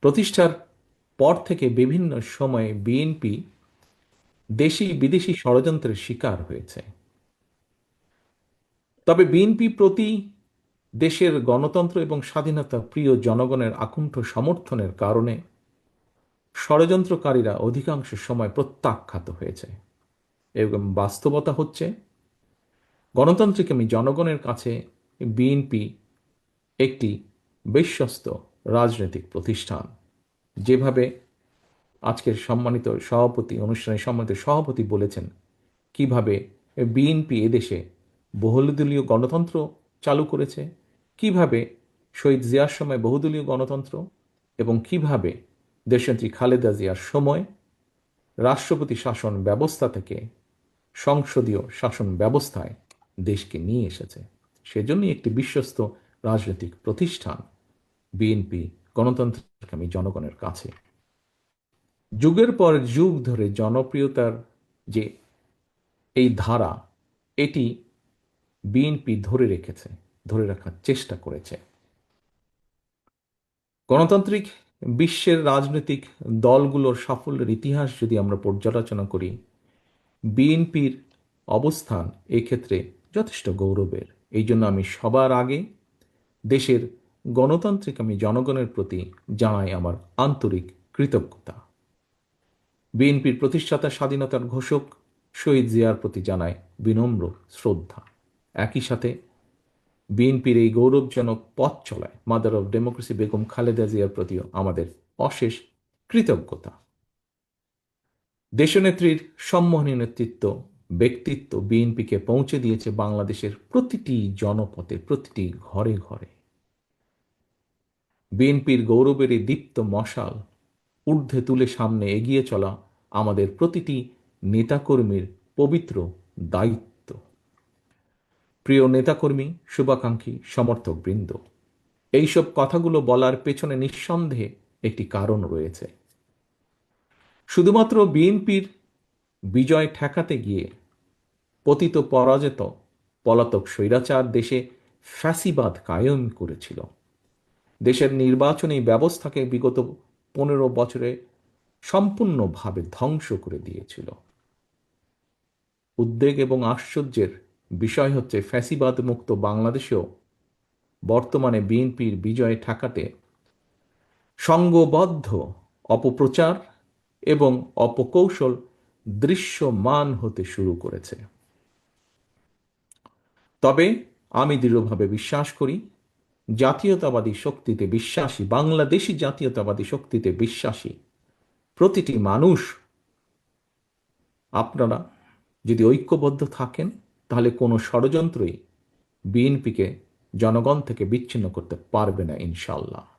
প্রতিষ্ঠার পর থেকে বিভিন্ন সময়ে বিএনপি দেশি বিদেশি ষড়যন্ত্রের শিকার হয়েছে। তবে বিএনপি প্রতি দেশের গণতন্ত্র এবং স্বাধীনতা প্রিয় জনগণের আকুণ্ঠ সমর্থনের কারণে ষড়যন্ত্রকারীরা অধিকাংশ সময় প্রত্যাখ্যাত হয়েছে। এবং বাস্তবতা হচ্ছে, গণতান্ত্রিক আমি জনগণের কাছে বিএনপি একটি বিশ্বস্ত রাজনৈতিক প্রতিষ্ঠান। যেভাবে আজকের সম্মানিত সভাপতি, অনুষ্ঠানের সম্মানিত সভাপতি বলেছেন, কীভাবে বিএনপি এদেশে বহুদলীয় গণতন্ত্র চালু করেছে, কীভাবে শহীদ জিয়ার সময় বহুদলীয় গণতন্ত্র এবং কীভাবে দেশনেত্রী খালেদা জিয়ার সময় রাষ্ট্রপতি শাসন ব্যবস্থা থেকে সংসদীয় শাসন ব্যবস্থায় দেশকে নিয়ে এসেছে। সেজন্যই একটি বিশ্বস্ত রাজনৈতিক প্রতিষ্ঠান। বিএনপি গণতন্ত্রকামী জনগণের কাছে। যুগের পর যুগ ধরে জনপ্রিয়তার যে এই ধারা, এটি বিএনপি ধরে রেখেছে, ধরে রাখার চেষ্টা করেছে। গণতান্ত্রিক বিশ্বের রাজনৈতিক দলগুলোর সাফল্যের ইতিহাস যদি আমরা পর্যালোচনা করি, বিএনপির অবস্থান এক্ষেত্রে যথেষ্ট গৌরবের। এই জন্য আমি সবার আগে দেশের গণতান্ত্রিক আমি জনগণের প্রতি জানাই আমার আন্তরিক কৃতজ্ঞতা। বিএনপির প্রতিষ্ঠাতা স্বাধীনতার ঘোষক শহীদ জিয়ার প্রতি জানায় বিনম্র শ্রদ্ধা। একই সাথে বিএনপির এই গৌরবজনক পথ চলায় mother of democracy Begum Khaleda জিয়ার প্রতিও আমাদের অশেষ কৃতজ্ঞতা। দেশনেত্রীর সম্মোহনী নেতৃত্ব, ব্যক্তিত্ব বিএনপিকে পৌঁছে দিয়েছে বাংলাদেশের প্রতিটি জনপথে, প্রতিটি ঘরে ঘরে। বিএনপির গৌরবের এই দীপ্ত মশাল ঊর্ধ্বে তুলে সামনে এগিয়ে চলা আমাদের প্রতিটি নেতাকর্মীর পবিত্র দায়িত্ব। প্রিয় নেতাকর্মী, শুভাকাঙ্ক্ষী সমর্থক বৃন্দ এইসব কথাগুলো বলার পেছনে নিঃসন্দেহে একটি কারণ রয়েছে। শুধুমাত্র বিএনপির বিজয় ঠেকাতে গিয়ে পতিত পরাজিত পলাতক স্বৈরাচার দেশে ফ্যাসিবাদ কায়েম করেছিল। দেশের নির্বাচনী ব্যবস্থাকে বিগত পনেরো বছরে সম্পূর্ণভাবে ধ্বংস করে দিয়েছিল। উদ্বেগ এবং আশ্চর্যের বিষয় হচ্ছে ফ্যাসিবাদ মুক্ত বাংলাদেশেও বর্তমানে বিএনপির বিজয় ঠেকাতে সঙ্গবদ্ধ অপপ্রচার এবং অপকৌশল দৃশ্যমান হতে শুরু করেছে। তবে আমি দৃঢ়ভাবে বিশ্বাস করি জাতীয়তাবাদী শক্তিতে বিশ্বাসী, বাংলাদেশি জাতীয়তাবাদী শক্তিতে বিশ্বাসী প্রতিটি মানুষ, আপনারা যদি ঐক্যবদ্ধ থাকেন, তাহলে কোনো ষড়যন্ত্রই বিএনপিকে, জনগণ থেকে বিচ্ছিন্ন করতে পারবে না ইনশাল্লাহ